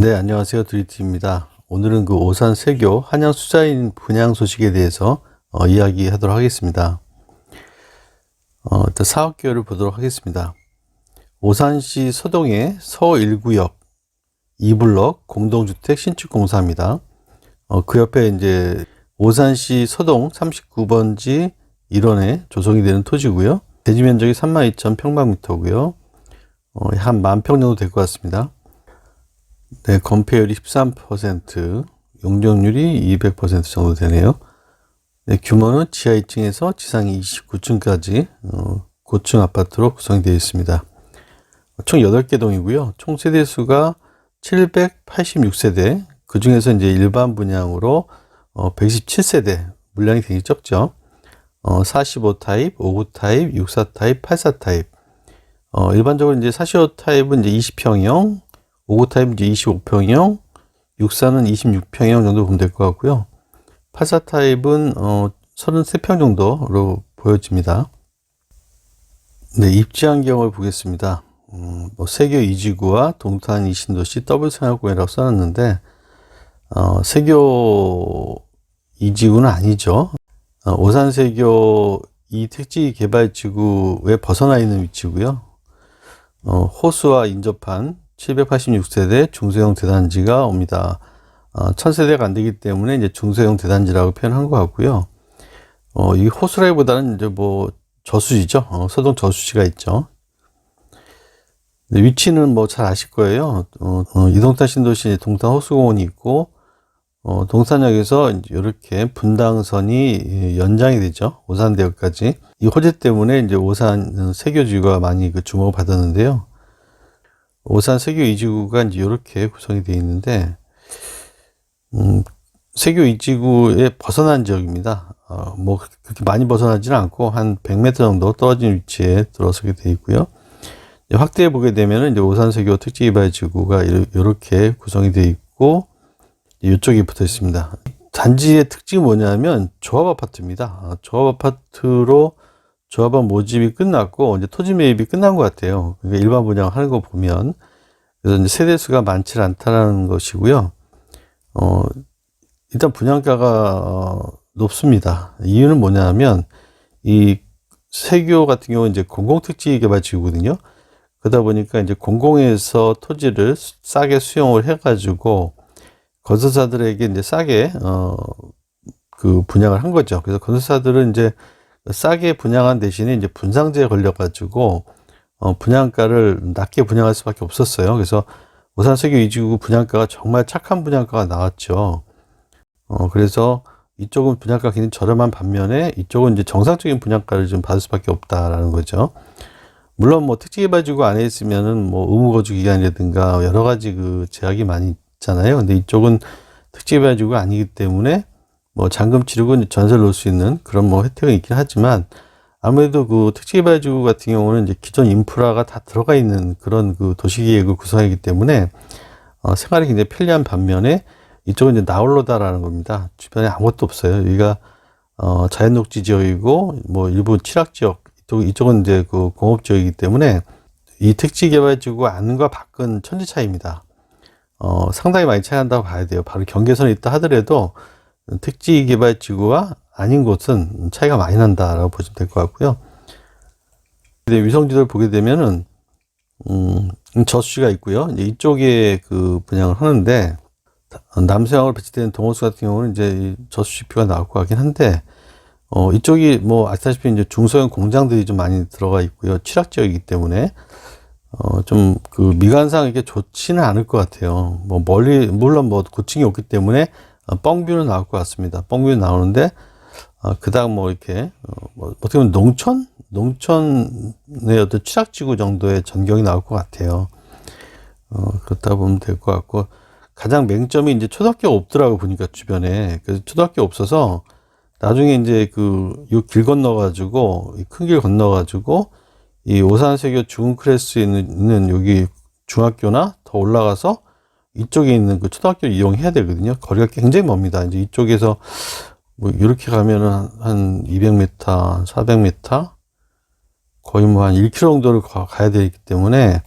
네, 안녕하세요. 드리티입니다. 오늘은 그 오산 세교 한양 수자인 분양 소식에 대해서 어, 이야기하도록 하겠습니다. 어, 일단 사업 계획을 보도록 하겠습니다. 오산시 서동의 서 1구역 2블럭 공동주택 신축 공사입니다. 어, 그 옆에 이제 오산시 서동 39번지 1원에 조성이 되는 토지고요. 대지 면적이 32,000평방미터고요. 어, 한 만 평 정도 될 것 같습니다. 네, 건폐율이 13%, 용적률이 200% 정도 되네요. 네, 규모는 지하 2층에서 지상 29층까지 어, 고층 아파트로 구성이 되어 있습니다. 총 8개 동이고요. 총 세대 수가 786세대, 그 중에서 이제 일반 분양으로 어, 117세대, 물량이 되게 적죠. 어, 45 타입, 59 타입, 64 타입, 84 타입. 어, 일반적으로 이제 45 타입은 이제 20평형, 59 타입은 이제 25평형, 64는 26평형 정도 보면 될 것 같고요. 84 타입은 어, 33평 정도로 보여집니다. 네, 입지 환경을 보겠습니다. 음, 뭐 세교 이지구와 동탄 이신도시 더블 생활공이라고 써놨는데 어, 세교 이지구는 아니죠. 어, 오산세교 이 택지 개발 지구에 벗어나 있는 위치고요. 어, 호수와 인접한 786세대 중소형 대단지가 옵니다. 어, 1000세대가 안 되기 때문에 이제 중소형 대단지라고 표현한 것 같고요. 어, 이 호수라기보다는 이제 뭐 저수지죠. 어, 서동 저수지가 있죠. 네, 위치는 뭐 잘 아실 거예요. 어, 어, 이동탄 신도시 동탄 호수공원이 있고, 어, 동산역에서 이렇게 분당선이 연장이 되죠. 오산대역까지. 이 호재 때문에 이제 오산 세교지구가 많이 그 주목을 받았는데요. 오산 세교 이지구가 이제 이렇게 구성이 되어 있는데, 음, 세교 이지구에 벗어난 지역입니다. 어, 뭐 그렇게 많이 벗어나지는 않고 한 100m 정도 떨어진 위치에 들어서게 되어 있고요. 확대해 보게 되면 이제 오산 세교 특지 개발 지구가 이렇게 구성이 되어 있고 이쪽이 붙어 있습니다. 단지의 특징이 뭐냐면 조합 아파트입니다. 아, 조합 아파트로 조합원 모집이 끝났고 이제 토지 매입이 끝난 것 같아요. 그러니까 일반 분양 하는 거 보면 그래서 이제 세대 수가 많지 않다라는 것이고요. 어, 일단 분양가가 어, 높습니다. 이유는 뭐냐면 이 세교 같은 경우는 이제 공공특지 개발 지구거든요. 그러다 보니까 이제 공공에서 토지를 싸게 수용을 해가지고 건설사들에게 이제 싸게 어 그 분양을 한 거죠. 그래서 건설사들은 이제 싸게 분양한 대신에 이제 분상제에 걸려가지고 어 분양가를 낮게 분양할 수밖에 없었어요. 그래서 오산세교 이지구 분양가가 정말 착한 분양가가 나왔죠. 어 그래서 이쪽은 분양가 굉장히 저렴한 반면에 이쪽은 이제 정상적인 분양가를 좀 받을 수밖에 없다라는 거죠. 물론 뭐 특지 개발 지구 안에 있으면은 뭐 의무 거주 기간이라든가 여러 가지 그 제약이 많이 있잖아요. 근데 이쪽은 특지 개발 지구가 아니기 때문에 뭐 잔금 치르고 전세를 놓을 수 있는 그런 뭐 혜택은 있긴 하지만 아무래도 그 특지개발지구 같은 경우는 이제 기존 인프라가 다 들어가 있는 그런 그 도시계획을 구성하기 때문에 어, 생활이 굉장히 편리한 반면에 이쪽은 이제 나홀로다라는 겁니다. 주변에 아무것도 없어요. 여기가 어, 자연녹지 지역이고 뭐 일부 칠학 지역 이쪽, 이쪽은 이제 그 공업 지역이기 때문에 이 택지 개발지구 안과 밖은 천지 차이입니다. 어, 상당히 많이 차이 난다고 봐야 돼요. 바로 경계선에 있다 하더라도 택지 개발지구와 아닌 곳은 차이가 많이 난다라고 보시면 될 것 같고요. 위성지도를 보게 되면은, 음, 저수지가 있고요. 이제 이쪽에 그 분양을 하는데, 남서양으로 배치되는 동호수 같은 경우는 이제 저수지표가 나올 것 같긴 한데, 어, 이쪽이 뭐 아시다시피 이제 중소형 공장들이 좀 많이 들어가 있고요. 취락 지역이기 때문에 어, 좀 그 미관상 이게 좋지는 않을 것 같아요. 뭐 멀리 물론 뭐 고층이 없기 때문에 어, 뻥뷰는 나올 것 같습니다. 뻥뷰는 나오는데 어, 그다음 뭐 이렇게 어, 뭐 어떻게 보면 농촌 농촌의 어떤 취락지구 정도의 전경이 나올 것 같아요. 어, 그렇다 보면 될 것 같고 가장 맹점이 이제 초등학교가 없더라고 보니까 주변에 그래서 초등학교 없어서 나중에 이제 그 요 길 건너 가지고 큰 길 건너 가지고 이 오산세교 중흥 크레스에 있는, 있는 여기 중학교나 더 올라가서 이쪽에 있는 그 초등학교를 이용해야 되거든요. 거리가 굉장히 멉니다. 이제 이쪽에서 뭐 이렇게 가면은 한 200m, 400m 거의 뭐 한 1km 정도를 가, 야 되기 때문에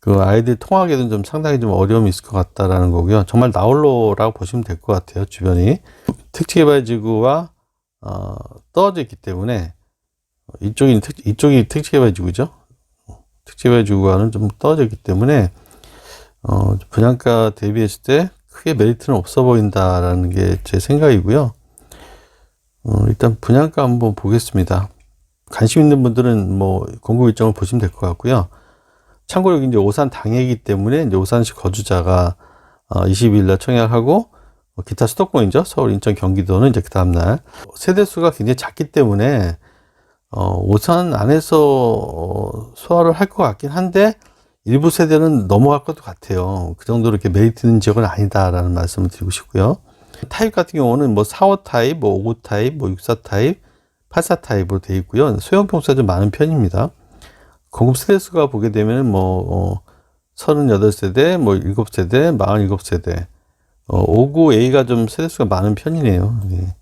그 아이들 통하기에는 좀 상당히 좀 어려움이 있을 것 같다라는 거고요. 정말 나홀로라고 보시면 될 것 같아요. 주변이 특징개발지구와 어, 떨어져 있기 때문에 이쪽이 특, 이쪽이 특징개발지구죠. 특징개발지구와는 좀 떨어져 있기 때문에 어, 분양가 대비했을 때 크게 메리트는 없어 보인다라는 게 제 생각이고요. 어, 일단 분양가 한번 보겠습니다. 관심 있는 분들은 뭐 공급 일정을 보시면 될 것 같고요. 참고로 이제 오산 당해이기 때문에 이제 오산시 거주자가 어, 20일 날 청약하고 어, 기타 수도권이죠. 서울, 인천, 경기도는 이제 그 다음날 세대 수가 굉장히 작기 때문에 어, 오산 안에서 어, 소화를 할 것 같긴 한데 일부 세대는 넘어갈 것도 같아요. 그 정도로 이렇게 메리트 있는 지역은 아니다라는 말씀을 드리고 싶고요. 타입 같은 경우는 뭐 4, 5 타입, 뭐 5, 9 타입, 뭐 6, 4 타입, 8, 4 타입으로 되어 있고요. 소형 평수가 좀 많은 편입니다. 공급 세대 수가 보게 되면 뭐 어, 38세대, 뭐 7세대, 47세대, 어, 59A가 좀 세대 수가 많은 편이네요. 예.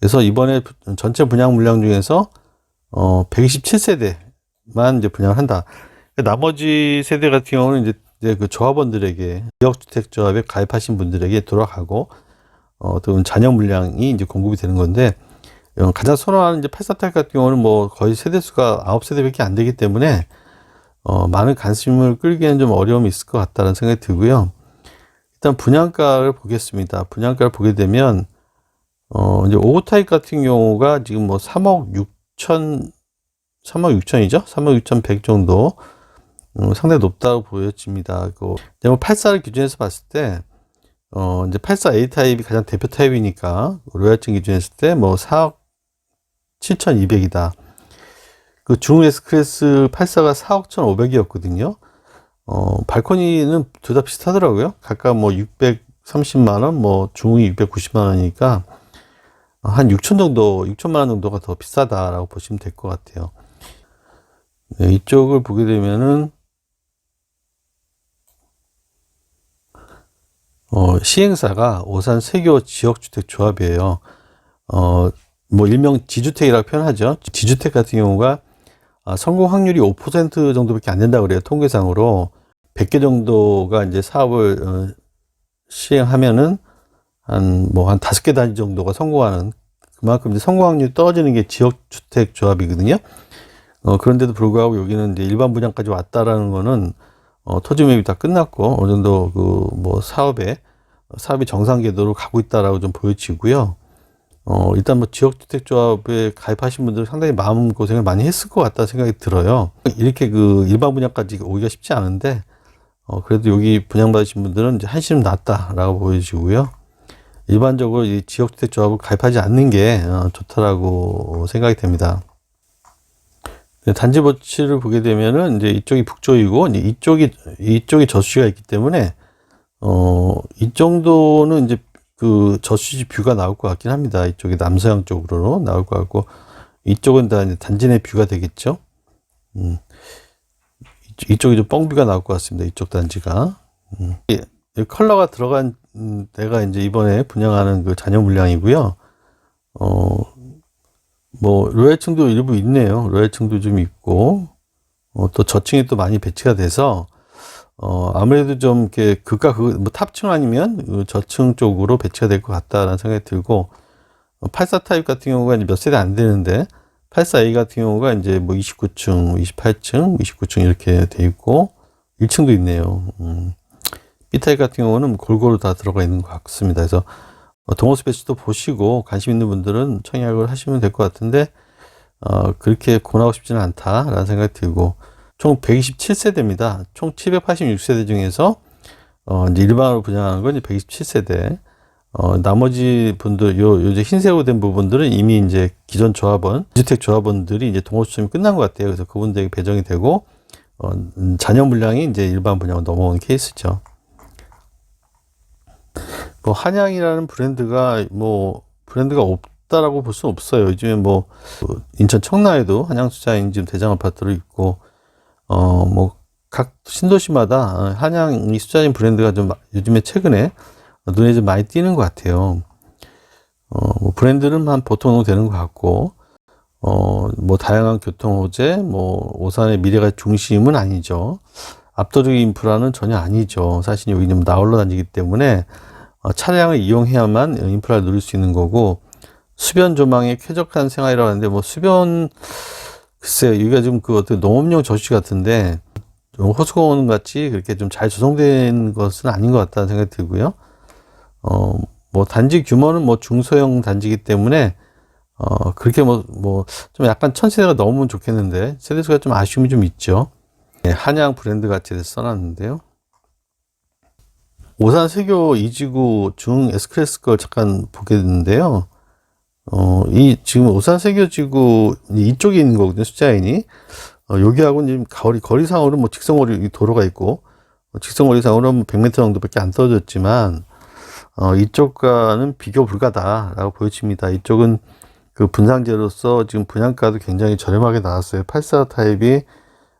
그래서 이번에 전체 분양 물량 중에서 어, 127세대만 이제 분양을 한다. 나머지 세대 같은 경우는 이제, 이제 그 조합원들에게 지역주택 조합에 가입하신 분들에게 돌아가고 어, 또 자녀 물량이 이제 공급이 되는 건데 어, 가장 선호하는 이제 84타입 같은 경우는 뭐 거의 세대 수가 9세대밖에 안 되기 때문에 어, 많은 관심을 끌기에는 좀 어려움이 있을 것 같다는 생각이 들고요. 일단 분양가를 보겠습니다. 분양가를 보게 되면 어, 이제 5호 타입 같은 경우가 지금 뭐 3억 6천 3억 6천이죠? 3억 6천 100 정도 음, 상당히 높다고 보여집니다. 그, 뭐 84를 기준해서 봤을 때, 어, 이제 84A 타입이 가장 대표 타입이니까, 로얄층 기준했을 때, 뭐, 4억 7,200이다. 그 중 S 클래스 84가 4억 1,500이었거든요. 어, 발코니는 둘 다 비슷하더라고요. 각각 뭐 630만원, 뭐 중이 690만원이니까, 한 6천 정도, 6천만원 정도가 더 비싸다라고 보시면 될 것 같아요. 네, 이쪽을 보게 되면은 어, 시행사가 오산 세교 지역주택 조합이에요. 어, 뭐 일명 지주택이라고 표현하죠. 지주택 같은 경우가 아, 성공 확률이 5% 정도밖에 안 된다 그래요. 통계상으로 100개 정도가 이제 사업을 어, 시행하면은 한 뭐한 다섯 개 단위 정도가 성공하는 그만큼 이제 성공 확률이 떨어지는 게 지역 주택 조합이거든요. 어, 그런데도 불구하고 여기는 이제 일반 분양까지 왔다라는 거는 어, 토지 매입이 다 끝났고 어느 정도 그 뭐 사업에 사업이 정상 궤도로 가고 있다라고 좀 보여지고요. 어, 일단 뭐 지역주택조합에 가입하신 분들 상당히 마음 고생을 많이 했을 것 같다 생각이 들어요. 이렇게 그 일반 분양까지 오기가 쉽지 않은데 어, 그래도 여기 분양받으신 분들은 이제 한시름 났다라고 보여지고요. 일반적으로 이 지역주택조합을 가입하지 않는 게 어, 좋다라고 생각이 됩니다. 네, 단지 버치를 보게 되면은 이제 이쪽이 북쪽이고 이제 이쪽이 이쪽이 저수지가 있기 때문에 어 이 정도는 이제 그 저수지 뷰가 나올 것 같긴 합니다. 이쪽이 남서양 쪽으로 나올 것 같고 이쪽은 다 이제 단지 내 뷰가 되겠죠. 음. 이쪽, 이 좀 뻥뷰가 나올 것 같습니다. 이쪽 단지가 음. 이 컬러가 들어간 데가 이제 이번에 분양하는 그 잔여 물량이고요. 어, 뭐 로얄층도 일부 있네요. 로얄층도 좀 있고 어, 또 저층이 또 많이 배치가 돼서 어, 아무래도 좀 이렇게 그가 그뭐 탑층 아니면 그 저층 쪽으로 배치가 될 것 같다라는 생각이 들고 어, 84 타입 같은 경우가 이제 몇 세대 안 되는데 84A 같은 경우가 이제 뭐 29층, 28층, 29층 이렇게 돼 있고 1층도 있네요. 음. B 타입 같은 경우는 골고루 다 들어가 있는 것 같습니다. 그래서 어, 동호수 배치도 보시고 관심 있는 분들은 청약을 하시면 될 것 같은데 어, 그렇게 고나고 싶지는 않다라는 생각이 들고 총 127세대입니다. 총 786세대 중에서 어, 이제 일반으로 분양하는 건 이제 127세대. 어, 나머지 분들, 요, 요새 흰색으로 된 부분들은 이미 이제 기존 조합원, 주택 조합원들이 이제 동호수점이 끝난 것 같아요. 그래서 그분들에게 배정이 되고, 어, 음, 잔여 물량이 이제 일반 분양으로 넘어온 케이스죠. 뭐 한양이라는 브랜드가 뭐 브랜드가 없다라고 볼 수는 없어요. 요즘에 뭐 인천 청라에도 한양수자인 지금 대장 아파트로 있고 어 뭐 각 신도시마다 한양이 수자인 브랜드가 좀 요즘에 최근에 눈에 좀 많이 띄는 것 같아요. 어 뭐 브랜드는 한 보통 되는 것 같고 어 뭐 다양한 교통 호재 뭐 오산의 미래가 중심은 아니죠. 압도적인 인프라는 전혀 아니죠. 사실 여기는 나홀로 단지기 때문에 어, 차량을 이용해야만 인프라를 누릴 수 있는 거고 수변 조망에 쾌적한 생활이라고 하는데 뭐 수변 글쎄요 여기가 좀그 어떤 농업용 저수지 같은데 좀 호수공원 같이 그렇게 좀 잘 조성된 것은 아닌 것 같다는 생각이 들고요. 어 뭐 단지 규모는 뭐 중소형 단지이기 때문에 어 그렇게 뭐 뭐 좀 약간 천 세대가 넘으면 좋겠는데 세대수가 좀 아쉬움이 좀 있죠. 네, 한양 브랜드 같이 써놨는데요. 오산 세교 이지구 중 S클래스 걸 잠깐 보게 됐는데요. 어, 이 지금 오산 세교 지구 이쪽에 있는 거거든요. 숫자인이. 어, 여기하고는 지금 거리, 거리상으로 뭐 직선거리 도로가 있고 어, 직선거리상으로는 뭐 100m 정도밖에 안 떨어졌지만 어, 이쪽과는 비교 불가다라고 보여집니다. 이쪽은 그 분상제로서 지금 분양가도 굉장히 저렴하게 나왔어요. 84 타입이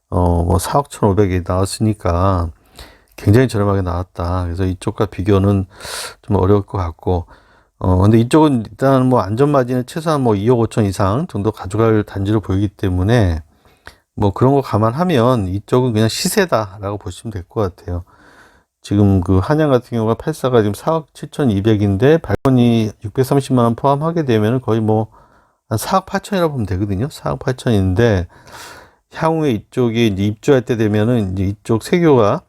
어, 뭐 4억 1,500이 나왔으니까 굉장히 저렴하게 나왔다. 그래서 이쪽과 비교는 좀 어려울 것 같고, 어, 근데 이쪽은 일단 뭐 안전 마진은 최소한 뭐 2억 5천 이상 정도 가져갈 단지로 보이기 때문에 뭐 그런 거 감안하면 이쪽은 그냥 시세다라고 보시면 될 것 같아요. 지금 그 한양 같은 경우가 84가 지금 4억 7,200인데 발권이 630만 원 포함하게 되면 거의 뭐 한 4억 8천이라고 보면 되거든요. 4억 8천인데 향후에 이쪽이 입주할 때 되면은 이제 이쪽 세교가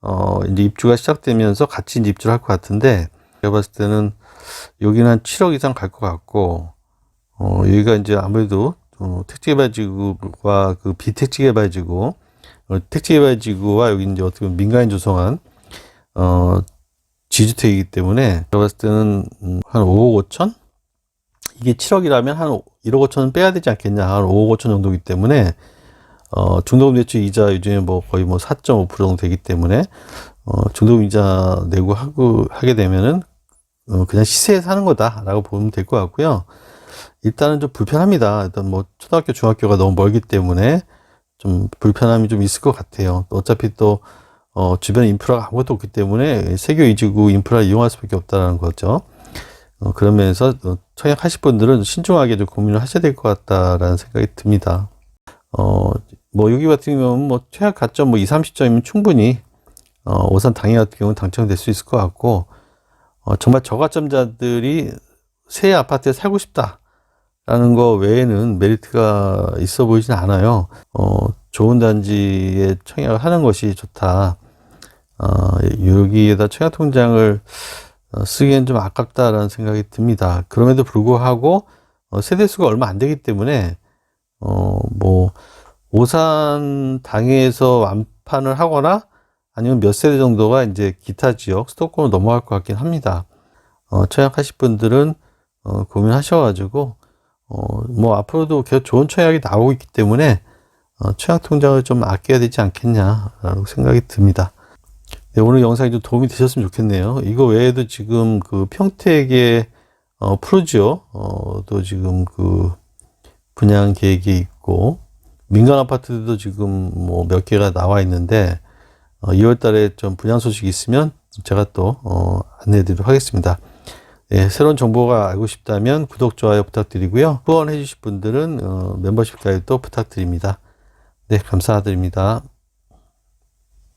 어 이제 입주가 시작되면서 같이 이제 입주를 할 것 같은데 제가 봤을 때는 여기는 한 7억 이상 갈 것 같고 어 여기가 이제 아무래도 어, 택지개발지구와 그 비택지개발지구 어, 택지개발지구와 여기 이제 어떻게 보면 민간인 조성한 어 지주택이기 때문에 제가 봤을 때는 음, 한 5억 5천? 이게 7억이라면 한 1억 5천은 빼야 되지 않겠냐. 한 5억 5천 정도이기 때문에 어, 중도금 대출 이자 요즘에 뭐 거의 뭐 4.5% 정도 되기 때문에 어, 중도금 이자 내고 하고 하게 되면은 어, 그냥 시세에 사는 거다라고 보면 될 것 같고요. 일단은 좀 불편합니다. 일단 뭐 초등학교, 중학교가 너무 멀기 때문에 좀 불편함이 좀 있을 것 같아요. 또 어차피 또 어, 주변 인프라가 아무것도 없기 때문에 세교 이지구 인프라를 이용할 수밖에 없다라는 거죠. 어, 그런 면에서 어, 청약하실 분들은 신중하게 좀 고민을 하셔야 될 것 같다라는 생각이 듭니다. 어, 뭐 여기 같은 경우는 뭐 최악 가점 뭐 2, 30점이면 충분히 어, 오산 당해 같은 경우는 당첨될 수 있을 것 같고 어, 정말 저가점자들이 새 아파트에 살고 싶다라는 거 외에는 메리트가 있어 보이진 않아요. 어, 좋은 단지에 청약을 하는 것이 좋다. 어, 여기에다 청약 통장을 어, 쓰기엔 좀 아깝다라는 생각이 듭니다. 그럼에도 불구하고 어, 세대수가 얼마 안 되기 때문에 어, 뭐 오산 당에서 완판을 하거나 아니면 몇 세대 정도가 이제 기타 지역 수도권으로 넘어갈 것 같긴 합니다. 어, 청약하실 분들은 어, 고민하셔가지고 어, 뭐 앞으로도 계속 좋은 청약이 나오고 있기 때문에 어, 청약 통장을 좀 아껴야 되지 않겠냐라고 생각이 듭니다. 네, 오늘 영상이 좀 도움이 되셨으면 좋겠네요. 이거 외에도 지금 그 평택의 어, 프로지오 어, 또 지금 그 분양 계획이 있고 민간 아파트도 지금 뭐 몇 개가 나와 있는데 어, 2월 달에 좀 분양 소식이 있으면 제가 또 어, 안내해 드리도록 하겠습니다. 예, 새로운 정보가 알고 싶다면 구독, 좋아요 부탁드리고요. 후원해 주실 분들은 어, 멤버십 가입도 부탁드립니다. 네, 감사드립니다.